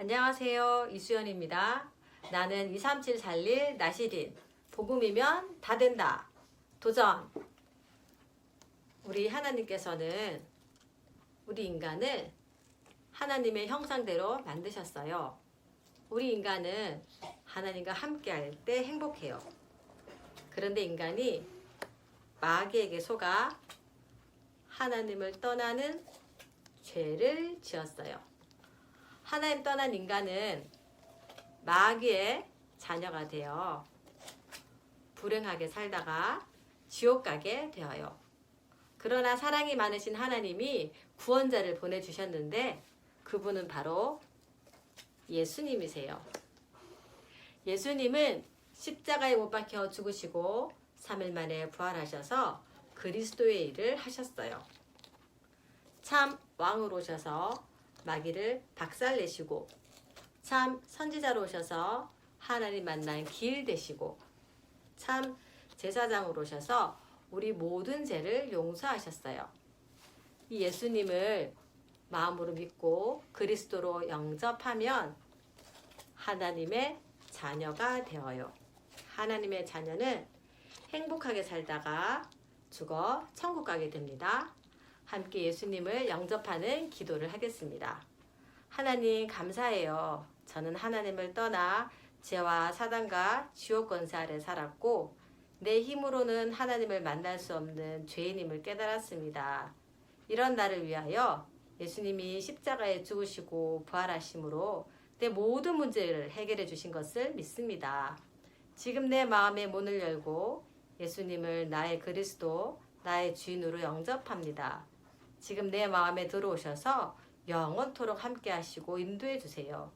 안녕하세요. 이수연입니다. 나는 237 살릴 나시린. 복음이면 다 된다. 도전. 우리 하나님께서는 우리 인간을 하나님의 형상대로 만드셨어요. 우리 인간은 하나님과 함께 할 때 행복해요. 그런데 인간이 마귀에게 속아 하나님을 떠나는 죄를 지었어요. 하나님 떠난 인간은 마귀의 자녀가 되어 불행하게 살다가 지옥 가게 되어요. 그러나 사랑이 많으신 하나님이 구원자를 보내주셨는데 그분은 바로 예수님이세요. 예수님은 십자가에 못 박혀 죽으시고 3일 만에 부활하셔서 그리스도의 일을 하셨어요. 참 왕으로 오셔서 마귀를 박살내시고 참 선지자로 오셔서 하나님 만난 길 되시고 참 제사장으로 오셔서 우리 모든 죄를 용서하셨어요. 이 예수님을 마음으로 믿고 그리스도로 영접하면 하나님의 자녀가 되어요. 하나님의 자녀는 행복하게 살다가 죽어 천국 가게 됩니다. 함께 예수님을 영접하는 기도를 하겠습니다. 하나님 감사해요. 저는 하나님을 떠나 죄와 사단과 지옥 권세 아래 살았고 내 힘으로는 하나님을 만날 수 없는 죄인임을 깨달았습니다. 이런 나를 위하여 예수님이 십자가에 죽으시고 부활하심으로 내 모든 문제를 해결해 주신 것을 믿습니다. 지금 내 마음의 문을 열고 예수님을 나의 그리스도, 나의 주인으로 영접합니다. 지금 내 마음에 들어오셔서 영원토록 함께 하시고 인도해 주세요.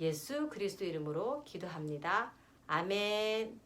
예수 그리스도 이름으로 기도합니다. 아멘.